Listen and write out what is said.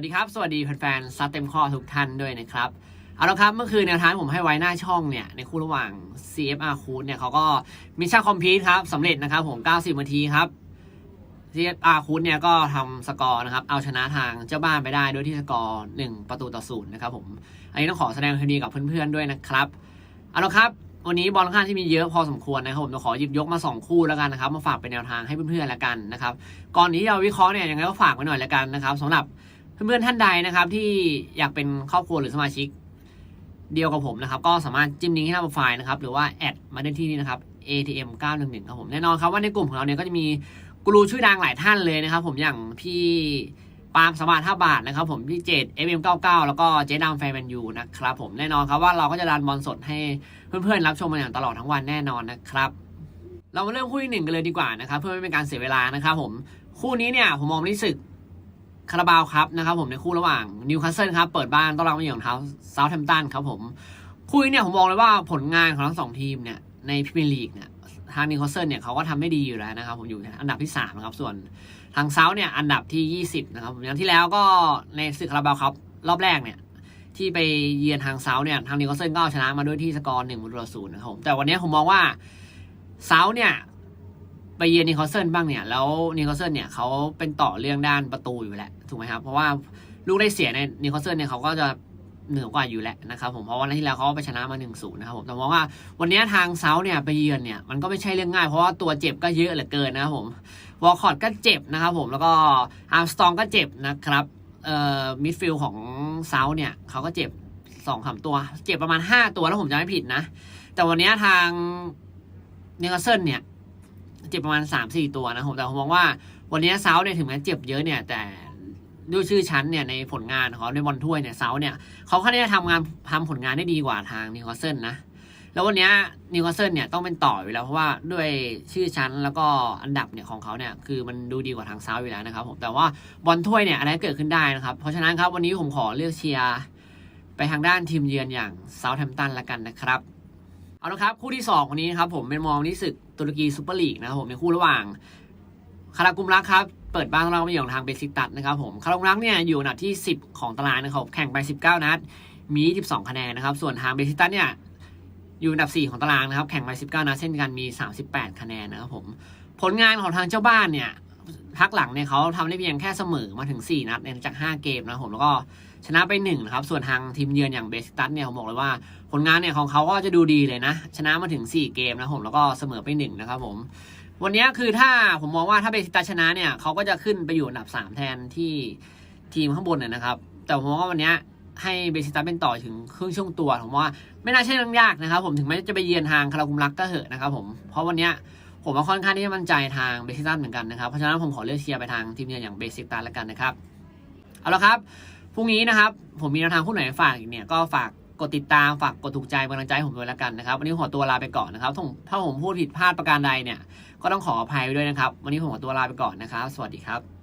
วัสดีครับ สวัสดีแฟนๆซัดเต็มข้อทุกท่านด้วยนะครับ เอาละครับเมื่อคืนแนวทางผมให้ไว้หน้าช่องเนี่ย ในคู่ระหว่าง CFR คูดเนี่ยเขาก็มิชชั่นคอมพลีทครับสำเร็จนะครับผม 90 นาทีครับ CFR คูดเนี่ยก็ทำสกอร์นะครับ เอาชนะทางเจ้าบ้านไปได้ด้วยที่สกอร์ 1 ประตูต่อศูนย์นะครับผม อันนี้ต้องขอแสดงความดีกับเพื่อนๆด้วยนะครับ เอาละครับวันนี้บอลข้างที่มีเยอะพอสมควรนะครับผมจะขอหยิบยกมา 2 คู่แล้วกันนะครับมาฝากเป็นแนวทางให้เพื่อนๆแล้วกันนะครับก่อนที่จะวิเคราะห์เนี่ยยังไงก็ฝากไว้หน่อยแล้วกันนะครับสำหรับ เพื่อนๆท่านใดนะครับที่อยากเป็นครอบครัวหรือสมาชิกเดียวกับผมนะครับก็สามารถจิ้มลิงก์ที่หน้าโปรไฟล์นะครับหรือว่าแอดมาได้ที่นี่นะครับ ATM 911ครับผมแน่นอนครับว่าในกลุ่มของเราเนี่ยก็จะมีกูรูชื่อดังหลายท่านเลยนะครับผมอย่างพี่ปาล์มสมาร์ทท่าบาทนะครับผมพี่เจด FM99 แล้วก็เจ๊ดำแฟนแมนยูนะครับผมแน่นอนครับว่าเราก็จะรันบอลสดให้เพื่อนๆรับชมกันอย่างตลอดทั้งวันแน่นอนนะครับเรามาเริ่มคู่ที่หนึ่งกันเลยดีกว่านะครับเพื่อไม่เป็นการเสียเวลานะครับผมคู่นี้เนี่ยผมมองในศึก คาราบาวครับนะครับผมในคู่ระหว่างนิวคาสเซิลครับเปิดบ้านต้อนรับมาอย่างเท้าเซาท์แฮมป์ตันครับผมคู่นี้เนี่ยผมมองเลยว่าผลงานของทั้งสองทีมเนี่ยในพรีเมียร์ลีกเนี่ยทางนิวคาสเซิลเนี่ยเขาก็ทำได้ดีอยู่แล้วนะครับผมอยู่อันดับที่3นะครับส่วนทางเซาท์เนี่ยอันดับที่ 20นะครับผมอย่างที่แล้วก็ในศึกคาราบาวครับรอบแรกเนี่ยที่ไปเยือนทางเซาท์เนี่ยทางนิวคาสเซิลก็เอาชนะมาด้วยที่สกอร์หนึ่งประตูต่อศูนย์นะครับผมแต่วันนี้ผมมองว่าเซาท์เนี่ย ไปเยือนนิวคาสเซิลบ้างเนี่ย แล้วนิวคาสเซิลเนี่ยเขาเป็นต่อเรื่องด้านประตูอยู่แล้วถูกไหมครับ เพราะว่าลูกได้เสียในนิวคาสเซิลเนี่ยเขาก็จะเหนือกว่าอยู่แล้วนะครับผมเพราะวันที่แล้วเขาไปชนะมา1นศูนย์นะครับผมแต่มองว่าวันนี้ทางเซาท์เนี่ยไปเยือนเนี่ยมันก็ไม่ใช่เรื่องง่าย เพราะว่าตัวเจ็บก็เยอะเหลือเกินนะครับผมวอลคอร์ดก็เจ็บนะครับผมแล้วก็อาร์มสตองก็เจ็บนะครับเอ่อมิดฟิลของเซาท์เนี่ยเขาก็เจ็บสองสาตัว เจ็บประมาณ 5 ตัวแล้วผมจำไม่ผิดนะ แต่วันนี้ทางนิวคาสเซิลเนี่ย เจ็บประมาณ 3 4 ตัวนะผมแต่ผมมองว่าวันนี้เซาเนี่ยถึงแม้เจ็บเยอะเนี่ยแต่ด้วยชื่อชั้นเนี่ยในผลงานของเขาในบอลถ้วยเนี่ยเซาเนี่ยเขาค่อนข้างจะทำงานทำผลงานได้ดีกว่าทางนิวคาสเซิลนะแล้ววันนี้นิวคาสเซิลเนี่ยต้องเป็นต่ออยู่แล้วเพราะว่าด้วยชื่อชั้นแล้วก็อันดับเนี่ยของเขาเนี่ยคือมันดูดีกว่าทางเซาอยู่แล้วนะครับผมแต่ว่าบอลถ้วยเนี่ยอะไรเกิดขึ้นได้นะครับเพราะฉะนั้นครับวันนี้ผมขอเลือกเชียร์ไปทางด้านทีมเยือนอย่างเซาท์แฮมป์ตันละกันนะครับ เอาละครับ คู่ที่2วันนี้นะครับผมเป็นมองที่ศึกตุรกีซูเปอร์ลีกนะครับผมในคู่ระหว่างคารากุมรักครับเปิดบ้านเราไม่อย่างทางเบซิตัดนะครับผมคารากุมรักเนี่ยอยู่อันดับที่ 10 ของตารางนะครับแข่งไป 19 นัดมี 22 คะแนนนะครับ ส่วนทางเบซิตัสเนี่ยอยู่อันดับ 4 ของตารางนะครับ แข่งไป 19 นัดเช่นกันมี 38 คะแนนนะครับผมผลงานของทางเจ้าบ้านเนี่ย พักหลังเนี่ยเขาทำได้เพียงแค่เสมอมาถึง 4 นัดในจาก 5 เกมนะผมแล้วก็ชนะไป1นะครับส่วนทางทีมเยือนอย่างเบซิกตัสเนี่ยผมบอกเลยว่าผลงานเนี่ยของเขาก็จะดูดีเลยนะ ชนะมาถึง 4 เกมนะผมแล้วก็เสมอไป1นะครับผมวันนี้คือถ้าผมมองว่าถ้าเบซิกตัสชนะเนี่ยเขาก็จะขึ้นไปอยู่อันดับ 3 แทนที่ทีมข้างบนนะนะครับ แต่ผมว่าวันนี้ให้เบซิตัสเป็นต่อถึงครึ่งช่วงตัวผมว่าไม่น่าใช่เรื่องยากนะครับ ผมถึงแม้จะไปเยือนทางคารากุมรักก็เหอะนะครับผมเพราะวันนี้ ผมว่าค่อนข้างที่จะมั่นใจทางเบสิกตันเหมือนกันนะครับ เพราะฉะนั้นผมขอเลือกเชียร์ไปทางทีมเยือนอย่างเบสิกตันแล้วกันนะครับ เอาละครับ พรุ่งนี้นะครับ ผมมีแนวทางคู่ไหนฝากอีกเนี่ยก็ฝากกดติดตามฝากกดถูกใจกำลังใจผมด้วยแล้วกันนะครับ วันนี้ขอตัวลาไปก่อนนะครับถ้าผมพูดผิดพลาดประการใดเนี่ย ก็ต้องขออภัยด้วยนะครับ วันนี้ผมขอตัวลาไปก่อนนะครับ สวัสดีครับ